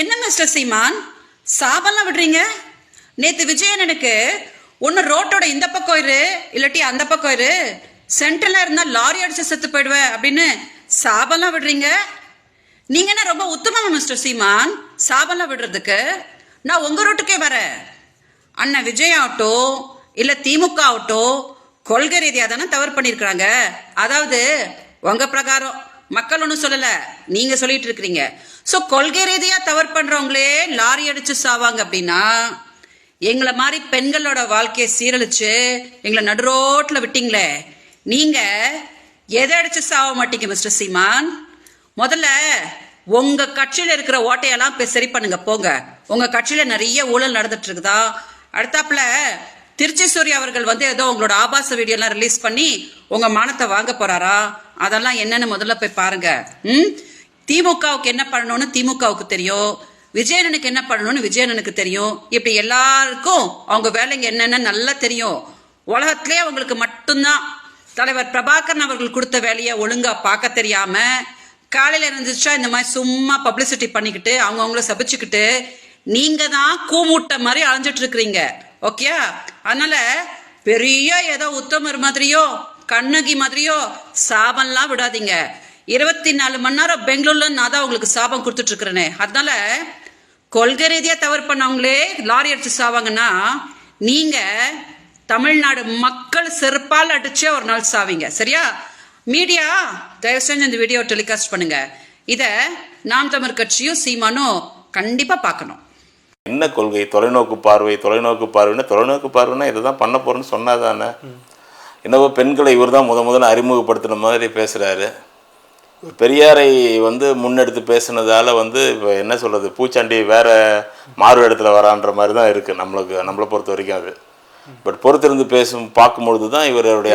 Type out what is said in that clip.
என்ன மிஸ்டர் சீமான் சாபம்லாம் விடுறீங்க? நேத்து விஜயன் எனக்கு ஒன்று ரோட்டோட இந்த பக்கம் இரு இல்லாட்டி அந்த பக்கம் இரு. சென்டர்ல இருந்தா லாரி அடிச்சு செத்து போயிடுவேன் அப்படின்னு சாபம்லாம் விடுறீங்க? நீங்க என்ன ரொம்ப உத்தமமா மிஸ்டர் சீமான் சாபம்லாம் விடுறதுக்கு? நான் உங்க ரோட்டுக்கே வரேன். அண்ணன் விஜய் ஆகட்டும் இல்ல திமுக ஆகட்டும் கொள்கை ரீதியாக தானே தவறு பண்ணிருக்கிறாங்க அதாவது உங்க பிரகாரம். மக்கள் ஒன்றும் சொல்லல. நீங்க சொல்லிட்டு இருக்கிறீங்க. ஸோ கொள்கை ரீதியா தவறு பண்றவங்களே லாரி அடிச்சு சாவாங்க அப்படின்னா எங்களை மாதிரி பெண்களோட வாழ்க்கையை சீரழிச்சு எங்களை நடுரோட்டில் விட்டீங்களே. நீங்க எதை அடிச்சு சாவ மாட்டீங்க மிஸ்டர் சீமான்? முதல்ல உங்க கட்சியில இருக்கிற ஓட்டையெல்லாம் போய் சரி பண்ணுங்க போங்க. உங்க கட்சியில நிறைய ஊழல் நடந்துட்டு இருக்குதா அடுத்தாப்புல திருச்சி சூரிய அவர்கள் வந்து ஏதோ உங்களோட ஆபாச வீடியோலாம் ரிலீஸ் பண்ணி உங்க மானத்தை வாங்க போறாரா? அதெல்லாம் என்னன்னு முதல்ல போய் பாருங்க. ம்? திமுகவுக்கு என்ன பண்ணணும்னு திமுகவுக்கு தெரியும். விஜயனனுக்கு என்ன பண்ணணும்னு விஜயனனுக்கு தெரியும். இப்படி எல்லாருக்கும் அவங்க வேலைங்க என்னன்னு நல்லா தெரியும். உலகத்திலே அவங்களுக்கு மட்டும்தான். தலைவர் பிரபாகரன் அவர்கள் கொடுத்த வேலையை ஒழுங்கா பார்க்க தெரியாம காலையில இருந்துச்சா இந்த மாதிரி சும்மா பப்ளிசிட்டி பண்ணிக்கிட்டு அவங்கவுங்கள சபிச்சுக்கிட்டு நீங்க தான் கூமூட்ட மாதிரி அலைஞ்சிட்டு இருக்கிறீங்க. ஓகே அதனால பெரிய ஏதோ உத்தமர் மாதிரியோ கண்ணகி மாதிரியோ சாபம்லாம் விடாதீங்க. இருபத்தி நாலு மணி நேரம் பெங்களூர்ல நான் தான் உங்களுக்கு சாபம் கொடுத்துட்டு இருக்கிறேனே அதனால கொள்கை ரீதியா தவறு பண்ணவங்களே லாரி அடிச்சு சாவாங்கன்னா நீங்க தமிழ்நாடு மக்கள் செருப்பால் அடிச்சே ஒரு நாள் சாவீங்க. சரியா? மீடியா தயவு செஞ்சு இந்த வீடியோ டெலிகாஸ்ட் பண்ணுங்க. இத நாம் தமிழ் கட்சியும் சீமானும் கண்டிப்பா பார்க்கணும். என்ன கொள்கை? தொலைநோக்கு பார்வை தொலைநோக்கு பார்வைன்னா தொலைநோக்கு பார்வைன்னா இதை தான் பண்ண போறேன்னு சொன்னாதானே? என்னவோ பெண்களை இவர் தான் முத முதல்ல அறிமுகப்படுத்தின மாதிரி பேசுகிறாரு பெரியாரை வந்து முன்னெடுத்து பேசுனதால வந்து இப்போ என்ன சொல்கிறது பூச்சாண்டி வேறு மாறு இடத்துல வரான்ற மாதிரி தான் இருக்குது நம்மளுக்கு நம்மளை பொறுத்த வரைக்கும் அது. பட் பொறுத்திருந்து பேசும் பார்க்கும்பொழுது தான் இவருடைய